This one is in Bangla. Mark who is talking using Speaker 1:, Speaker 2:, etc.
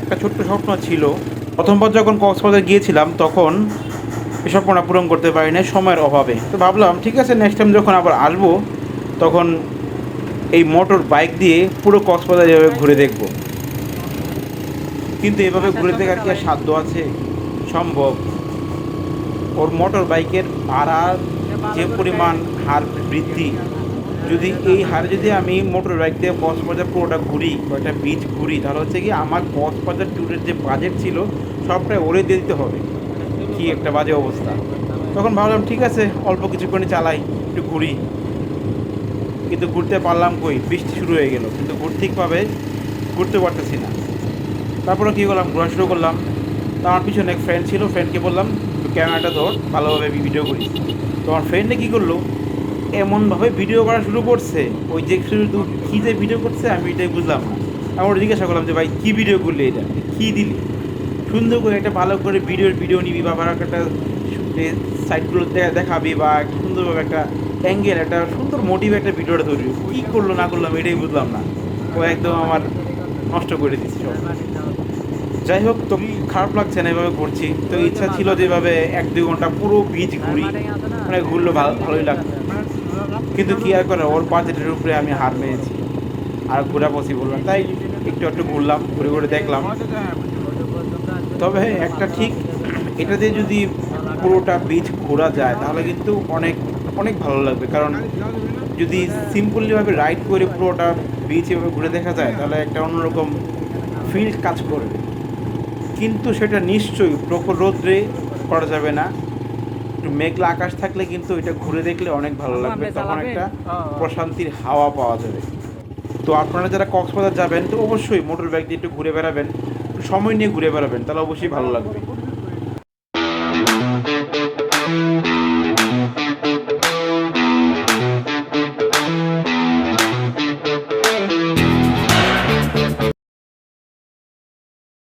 Speaker 1: একটা ছোট্ট স্বপ্ন ছিল। প্রথমবার যখন কক্সবাজার গিয়েছিলাম, তখন এই স্বপ্নটা পূরণ করতে পারি না সময়ের অভাবে। তো ভাবলাম, ঠিক আছে নেক্সট টাইম যখন আবার আসব, তখন এই মোটর বাইক দিয়ে পুরো কক্সবাজার এভাবে ঘুরে দেখব। কিন্তু এভাবে ঘুরে দেখার কি সাধ্য আছে? সম্ভব। ওর মোটর বাইকের ভাড়ার যে পরিমাণ হার বৃদ্ধি যদি এই হারে যদি আমি মোটর বাইক দিয়ে কক্সবাজার পুরোটা ঘুরি কয়েকটা বিচ ঘুরি, তাহলে হচ্ছে কি আমার কক্সবাজার ট্যুরের যে বাজেট ছিল, সবটাই ওরে দিয়ে দিতে হবে। কি একটা বাজে অবস্থা। তখন ভাবলাম, ঠিক আছে, অল্প কিছুক্ষণ চালাই, একটু ঘুরি। কিন্তু ঘুরতে পারলাম কই? বৃষ্টি শুরু হয়ে গেল, কিন্তু ঘুর ঠিকভাবে ঘুরতে পারতেছি না। তারপরে কী করলাম? ঘোরা শুরু করলাম। তো আমার পিছনে এক ফ্রেন্ড ছিল ফ্রেন্ডকে বললাম ক্যামেরাটা ধর, ভালোভাবে ভিডিও করি। তো আমার ফ্রেন্ডে কী করল? এমনভাবে ভিডিও করা শুরু করছে, ওই যে শুধু কী যে ভিডিও করছে, আমি এটাই বুঝলাম না। আমি জিজ্ঞাসা করলাম যে, ভাই, কী ভিডিও করলি এটা? কী দিলি? সুন্দর করে একটা ভালো করে ভিডিওর ভিডিও নিবি বা ভালো একটা সাইডগুলো দেখাবি বা সুন্দরভাবে একটা অ্যাঙ্গেল একটা সুন্দর মোটিভ একটা ভিডিওটা তৈরি কী করল, না করলাম এটাই বুঝলাম না। ও একদম আমার নষ্ট করে দিচ্ছে যাই হোক তো খারাপ লাগছে না এভাবে ঘুরছি। তো ইচ্ছা ছিল যেভাবে এক দুই ঘণ্টা পুরো বিচ ঘুরি। মানে ঘুরলো ভালো ভালোই লাগতো কিন্তু কি আর করে ওর বাজেটের উপরে আমি হার মেরেছি আর ঘোরা পসিবল না। তাই একটু একটু ঘুরলাম ঘুরে ঘুরে দেখলাম। তবে একটা ঠিক এটা দিয়ে যদি পুরোটা বিচ ঘোরা যায় তাহলে কিন্তু অনেক অনেক ভালো লাগবে। কারণ যদি সিম্পলিভাবে রাইড করে পুরোটা বিচ এভাবে ঘুরে দেখা যায় তাহলে একটা অন্যরকম ফিল্ড কাজ করবে। কিন্তু সেটা নিশ্চয়ই প্রখর রোদ্রে করা যাবে না। একটু মেঘলা আকাশ থাকলে কিন্তু এটা ঘুরে দেখলে অনেক ভালো লাগবে তখন একটা প্রশান্তির হাওয়া পাওয়া যাবে। তো আপনারা যারা কক্সবাজার যাবেন তো অবশ্যই মোটর ব্যাগ দিয়ে একটু ঘুরে বেড়াবেন সময় নিয়ে ঘুরে বেড়াবেন তাহলে অবশ্যই ভালো লাগবে।